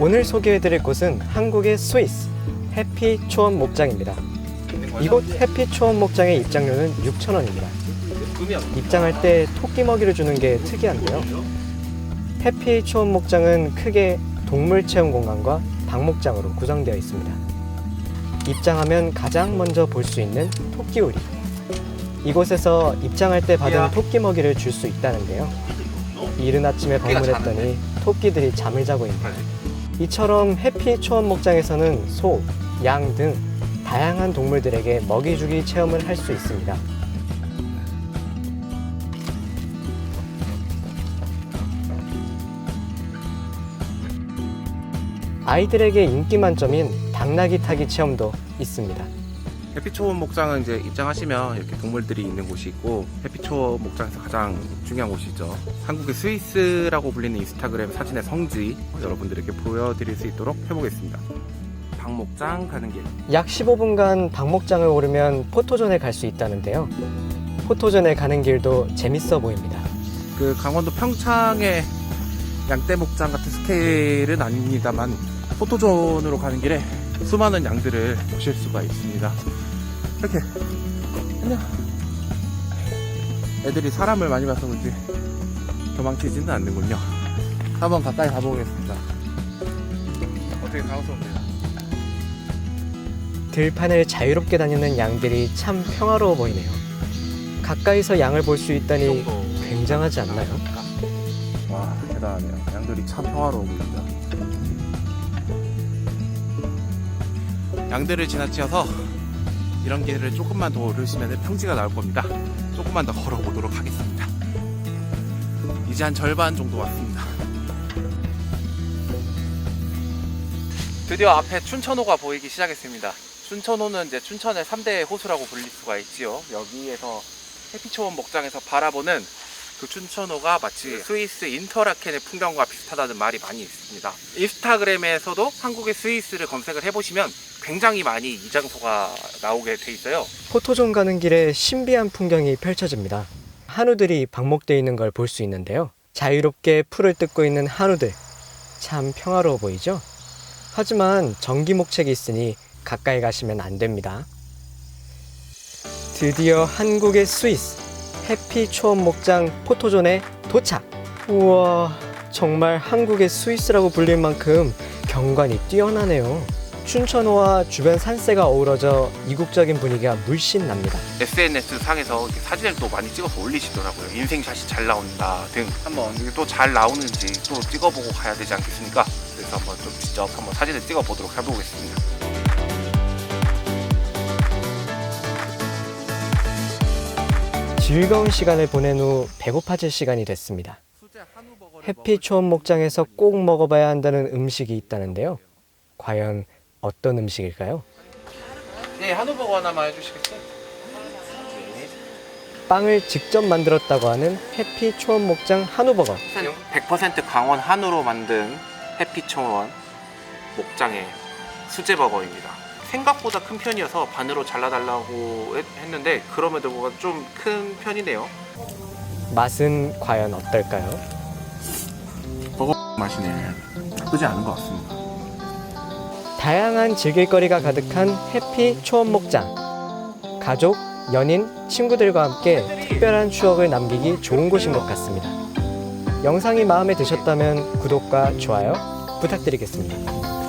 오늘 소개해드릴 곳은 한국의 스위스 해피 초원 목장입니다. 이곳 해피 초원 목장의 입장료는 6,000원입니다. 입장할 때 토끼 먹이를 주는 게 특이한데요. 해피 초원 목장은 크게 동물 체험 공간과 방목장으로 구성되어 있습니다. 입장하면 가장 먼저 볼 수 있는 토끼 우리. 이곳에서 입장할 때 받은 토끼 먹이를 줄 수 있다는데요. 이른 아침에 방문했더니 토끼들이 잠을 자고 있네요. 이처럼 해피 초원 목장에서는 소, 양 등 다양한 동물들에게 먹이 주기 체험을 할 수 있습니다. 아이들에게 인기 만점인 당나귀 타기 체험도 있습니다. 해피초원 목장은 이제 입장하시면 이렇게 동물들이 있는 곳이 있고 해피초원 목장에서 가장 중요한 곳이죠. 한국의 스위스라고 불리는 인스타그램 사진의 성지 여러분들에게 보여드릴 수 있도록 해보겠습니다. 박목장 가는 길. 약 15분간 박목장을 오르면 포토존에 갈 수 있다는데요. 포토존에 가는 길도 재밌어 보입니다. 그 강원도 평창의 양떼목장 같은 스케일은 아닙니다만 포토존으로 가는 길에 수많은 양들을 보실 수가 있습니다. 이렇게 안녕. 애들이 사람을 많이 봐서 그런지 도망치지는 않는군요. 한번 가까이 가보겠습니다. 어떻게 당황스럽네요. 들판을 자유롭게 다니는 양들이 참 평화로워 보이네요. 가까이서 양을 볼 수 있다니 굉장하지 않나요? 와 대단하네요. 양들이 참 평화로워 보입니다. 양들을 지나치어서 이런 길을 조금만 더 오르시면 평지가 나올 겁니다. 조금만 더 걸어보도록 하겠습니다. 이제 한 절반 정도 왔습니다. 드디어 앞에 춘천호가 보이기 시작했습니다. 춘천호는 이제 춘천의 3대 호수라고 불릴 수가 있지요. 여기에서 해피초원 목장에서 바라보는 그 춘천호가 마치 스위스 인터라켄의 풍경과 비슷하다는 말이 많이 있습니다. 인스타그램에서도 한국의 스위스를 검색을 해보시면 굉장히 많이 이 장소가 나오게 돼 있어요. 포토존 가는 길에 신비한 풍경이 펼쳐집니다. 한우들이 방목되어 있는 걸 볼 수 있는데요. 자유롭게 풀을 뜯고 있는 한우들. 참 평화로워 보이죠? 하지만 전기 목책이 있으니 가까이 가시면 안 됩니다. 드디어 한국의 스위스 해피 초원 목장 포토존에 도착! 우와, 정말 한국의 스위스라고 불릴 만큼 경관이 뛰어나네요. 춘천호와 주변 산세가 어우러져 이국적인 분위기가 물씬 납니다. SNS 상에서 이렇게 사진을 또 많이 찍어서 올리시더라고요. 인생샷이 잘 나온다 등 한번 이게 또 잘 나오는지 또 찍어보고 가야 되지 않겠습니까? 그래서 한번 좀 직접 한번 사진을 찍어보도록 해보겠습니다. 즐거운 시간을 보낸 후 배고파질 시간이 됐습니다. 해피 초원 목장에서 꼭 먹어봐야 한다는 음식이 있다는데요. 과연 어떤 음식일까요? 네, 한우버거 하나만 해주시겠어요? 빵을 직접 만들었다고 하는 해피 초원 목장 한우버거. 100% 강원 한우로 만든 해피초원 목장의 수제버거입니다. 생각보다 큰 편이어서 반으로 잘라달라고 했- 했는데 그럼에도 불구하고 좀 큰 편이네요. 맛은 과연 어떨까요? 버거 맛이네. 나쁘지 않은 것 같습니다. 다양한 즐길거리가 가득한 해피 초원 목장. 가족, 연인, 친구들과 함께 특별한 추억을 남기기 좋은 곳인 것 같습니다. 영상이 마음에 드셨다면 구독과 좋아요 부탁드리겠습니다.